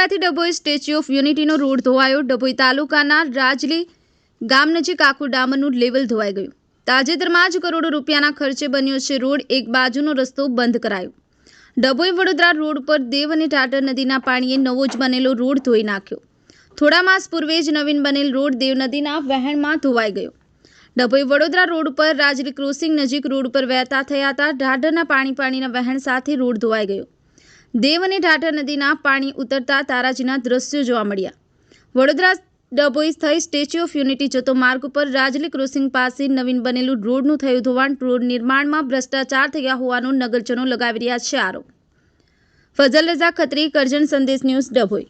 Dabhoi statue of યુનિટીનો road ધોવાયો. ડભોઈ તાલુકાના રાજલી ગામ નજીક આખું ડામરનું લેવલ ધોવાઈ ગયું. તાજેતરમાં જ કરોડો રૂપિયાના ખર્ચે બન્યો છે રોડ. એક બાજુનો રસ્તો બંધ કરાયો. ડભોઈ વડોદરા રોડ પર દેવ અને ટાટર નદીના પાણીએ નવો જ બનેલો રોડ ધોઈ નાખ્યો. થોડા માસ પૂર્વે જ નવીન બનેલ રોડ દેવ નદીના વહેણમાં ધોવાઈ ગયો. ડભોઈ વડોદરા રોડ પર રાજલી ક્રોસિંગ નજીક રોડ પર વહેતા થયા હતા ઢાઢરના પાણી પાણીના વહેણ સાથે રોડ ધોવાઈ ગયો. દેવ અને ટાટા નદીના પાણી ઉતરતા તારાજીના દ્રશ્યો જોવા મળ્યા. વડોદરા ડભોઈ થઈ સ્ટેચ્યુ ઓફ યુનિટી જતો માર્ગ ઉપર રાજલી ક્રોસિંગ પાસે નવીન બનેલું રોડનું થયું ધોવાણ. રોડ નિર્માણમાં ભ્રષ્ટાચાર થયા હોવાનો નગરજનો લગાવી રહ્યા છે આરોપ. ફઝલ રઝા ખત્રી, કરજણ સંદેશ ન્યૂઝ ડભોઈ.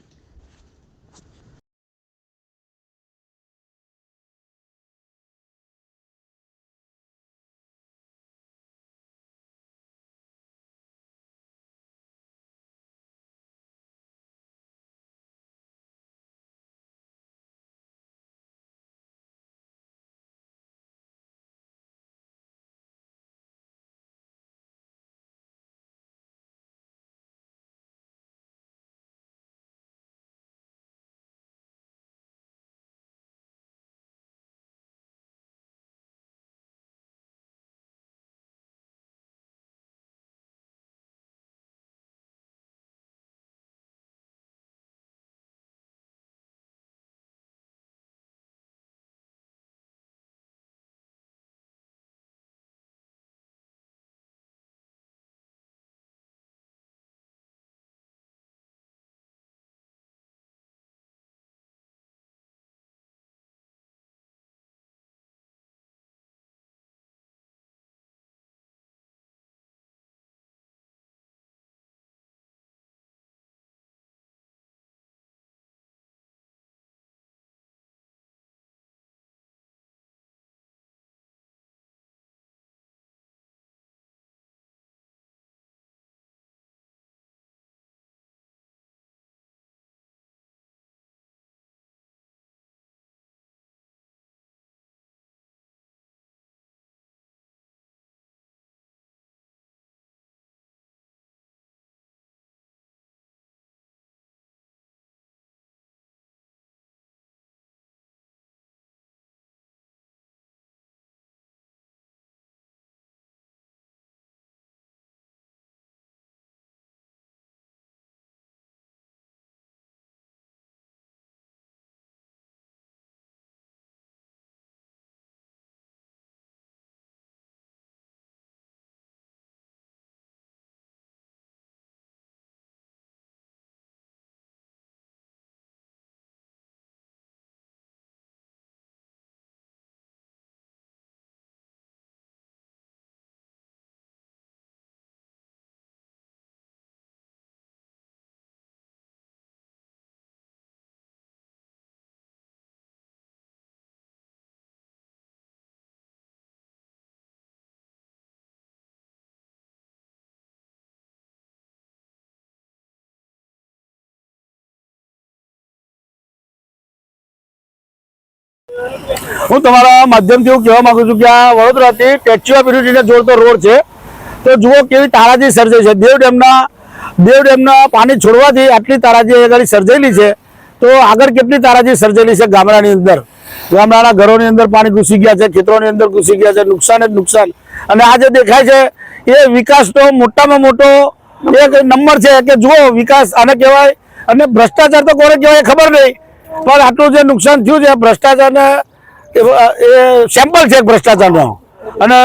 હું તમારા માધ્યમથી એવું કહેવા માંગુ છું કે આ વડોદરાથી સ્ટેચ્યુ ઓફ યુનિટીને જોડતો રોડ છે. તો જુઓ કેવી તારાજી સર્જાઈ છે. દેવ ડેમના દેવ ડેમના પાણી છોડવાથી આટલી તારાજી આગળ સર્જાયેલી છે. તો આગળ કેટલી તારાજી સર્જાયેલી છે ગામડાની અંદર? ગામડાના ઘરોની અંદર પાણી ઘૂસી ગયા છે, ખેતરોની અંદર ઘૂસી ગયા છે, નુકસાન જ નુકસાન. અને આ જે દેખાય છે, એ વિકાસનો મોટામાં મોટો એક નંબર છે કે જુઓ વિકાસ આને કહેવાય. અને ભ્રષ્ટાચાર તો કોને કહેવાય ખબર નહીં. પણ આટલું જે નુકસાન થયું છે ભ્રષ્ટાચારને એ સેમ્પલ છે ભ્રષ્ટાચારનો. અને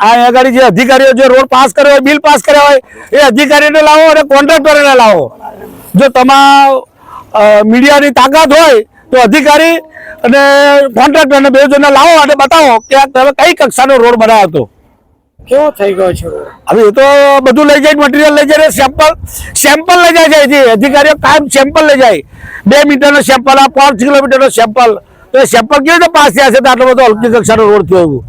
આ આગળ જે અધિકારીઓ જે રોડ પાસ કર્યો હોય બિલ પાસ કર્યા હોય એ અધિકારીને લાવો અને કોન્ટ્રાક્ટરને લાવો. જો તમા મીડિયાની તાકાત હોય તો અધિકારી અને કોન્ટ્રાક્ટરને બે જણને લાવો અને બતાવો કે તમે કઈ કક્ષાનો રોડ બનાવ્યો હતો કેવો થઈ ગયો છે હવે એ તો બધું લઈ જાય મટીરિયલ લઈ જાય સેમ્પલ સેમ્પલ લઈ જાય છે. અધિકારીઓ કાયમ સેમ્પલ લઈ જાય. બે મીટરનો સેમ્પલ આ પાંચ કિલોમીટરનો સેમ્પલ તો સેમ્પલ કેવી રીતે પાસ થયા છે આટલો બધો હલકી કક્ષાનો રોડ થયો